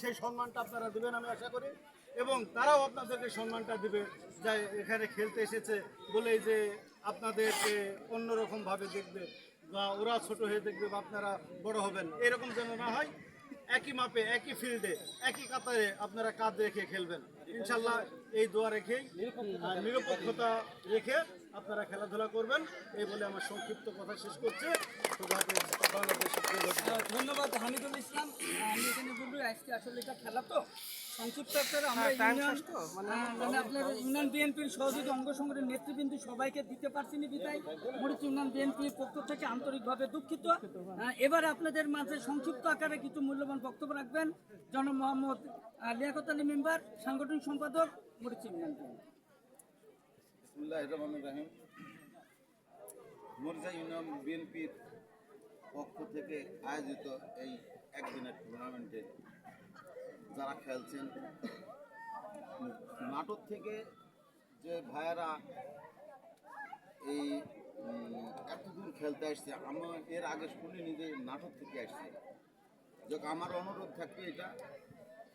সেই সম্মানটা আপনারা দেবেন আমি আশা করি। এবং তারাও আপনাদেরকে সম্মানটা দিবে। যা এখানে খেলতে এসেছে বলেই যে আপনাদেরকে অন্যরকম ভাবে দেখবে বা ওরা ছোট হয়ে দেখবে বা আপনারা বড় হবেন। এরকম যেন না হয়, একই মাপে, একই ফিল্ডে, একই কাতারে আপনারা কাঁধ রেখে খেলবেন। ইনশাল্লাহ এই দোয়া রেখেই নিরপেক্ষতা রেখে আপনারা খেলাধুলা করবেন। এই বলে আমার সংক্ষিপ্ত কথা শেষ করছে। খোদা ধন্যবাদ হামিদুল ইসলাম। আমি এখানে বলব আজকে আসলে এটা খেলা তো। সংক্ষিপ্ত আমরা ইউনিয়ন মানে আপনার ইউনিয়ন বিএনপির সহযোগী অঙ্গ সংগঠনের নেতৃবৃন্দ সবাইকে দিতে পারছি বিদায়। মরিচ ইউনিয়ন বিএনপির পক্ষ থেকে আন্তরিকভাবে দুঃখিত। এবারে আপনাদের মাঝে সংক্ষিপ্ত আকারে কিছু মূল্যবান বক্তব্য রাখবেন। জন মোহাম্মদ লিয়াকত আলী মেম্বার সাংগঠনিক সম্পাদক মরিচ ইউনিয়ন বিএনপি। বিসমুল্লাহ রহমান রাহিম। মরিচা ইউনিয়ন বিএনপির পক্ষ থেকে আয়োজিত এই একদিনের টুর্নামেন্টে যারা খেলছেন নাটক থেকে যে ভাইয়েরা এই এত দূর খেলতে আসছে, আমি এর আগে শুনিনি যে নাটক থেকে আসছে। যাক, আমার অনুরোধ থাকবে এটা।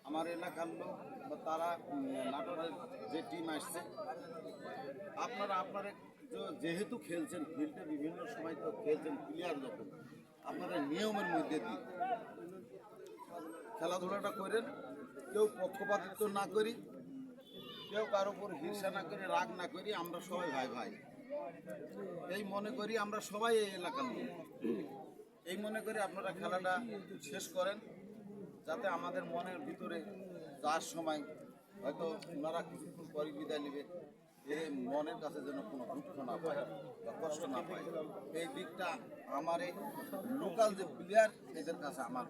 আমার এলাকার লোক বা তারা নাটোরের যে টিম আসছে, আপনারা আপনারা যেহেতু খেলছেন ফিল্ডে বিভিন্ন সময় তো খেলছেন প্লেয়ার যখন আপনারা নিয়মের মধ্যে দিন। খেলাধুলাটা করেন, কেউ পক্ষপাতিত্ব না করি, কেউ কারও উপর হিংসা না করে, রাগ না করি, আমরা সবাই ভাই ভাই। এই মনে করি আমরা সবাই এই এলাকার লোক। এই মনে করি আপনারা খেলাটা শেষ করেন, যাতে আমাদের মনের ভিতরে যার সময় হয়তো ওনারা কিছুক্ষণ পরে বিদায় নেবে। এ মনের কাছে যেন কোনো দুঃখ না পায় বা কষ্ট না পায়। এই দিকটা আমার এই লোকাল যে প্লেয়ার এদের কাছে আমার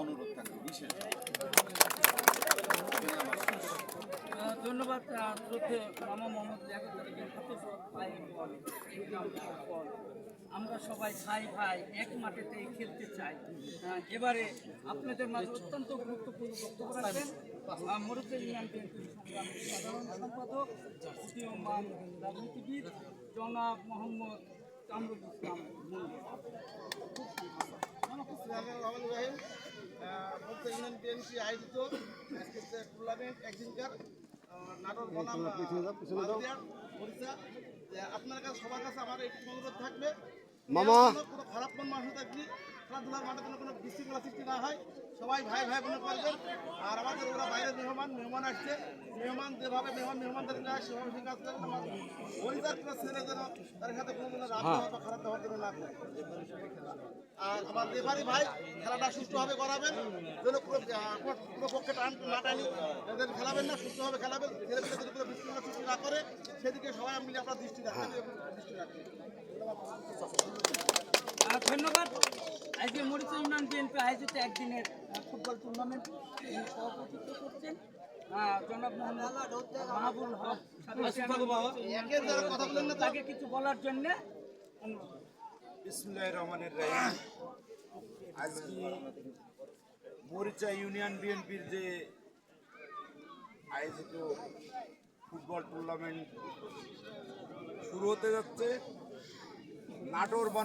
অনুরোধ থাকবে বিশেষ। ধন্যবাদ মামা মোহাম্মদ। আমরা সবাই ভাই ভাই এক মাঠেতে খেলতে চাই। এবারে আপনাদের মাঝে অত্যন্ত গুরুত্বপূর্ণ বক্তব্য রাখবেন। মরুতে ইউনিয়ন বিএনপির সংগ্রামী। সাধারণ সম্পাদক উদীয়মান রাজনীতিবিদ জনাব মোহাম্মদ কামরুল ইসলাম। রাহিম বলতে ইউনিয়ন বিএনপি আয়োজিত টুর্নামেন্ট একদিনকার আহ, বনাম ওড়িশা আপনার কাছে সবার কাছে আমার একটি অনুরোধ থাকবে মামা। কোনো খারাপ মন মানুষ থাকবে খেলাধুলার মাঠে যেন কোনো বিশৃঙ্খলা সৃষ্টি না হয়। সবাই ভাই ভাই মনে করবেন আর আমাদের ওরা বাইরের মেহমান মেহমান আসছে। মেহমান যেভাবে মেহমান মেহমানদের নিয়ে আসে সেভাবে ঠিক আছে ওড়িশার কোনো ছেলে যেন তার সাথে কোনো কোনো রাগ ব্যবহার বা খারাপ ব্যবহার যেন না। আর আমার রেফারি ভাই খেলাটা সুষ্ঠুভাবে করাবেন যেন পুরো কোনো পক্ষে টান না টানি। এদের খেলাবেন না সুষ্ঠুভাবে খেলাবেন ছেলে পেলে যদি কোনো বিশৃঙ্খলা সৃষ্টি না করে সেদিকে সবাই মিলে আপনার দৃষ্টি রাখবেন দৃষ্টি রাখবেন ধন্যবাদ। আজকে মরিচা ইউনিয়ন বিএনপি আয়োজিত একদিনের ফুটবল টুর্নামেন্ট তিনি সভাপতিত্ব করছেন জনাব মোহাম্মদ মাহবুল হক একের যারা কথা বলেন না তো তাকে কিছু বলার জন্য বিসমুল্লাহ রহমানের রাহিম। আজকে মরিচা ইউনিয়ন বিএনপির যে আয়োজিত ফুটবল টুর্নামেন্ট শুরু হতে যাচ্ছে। নাটোর বনা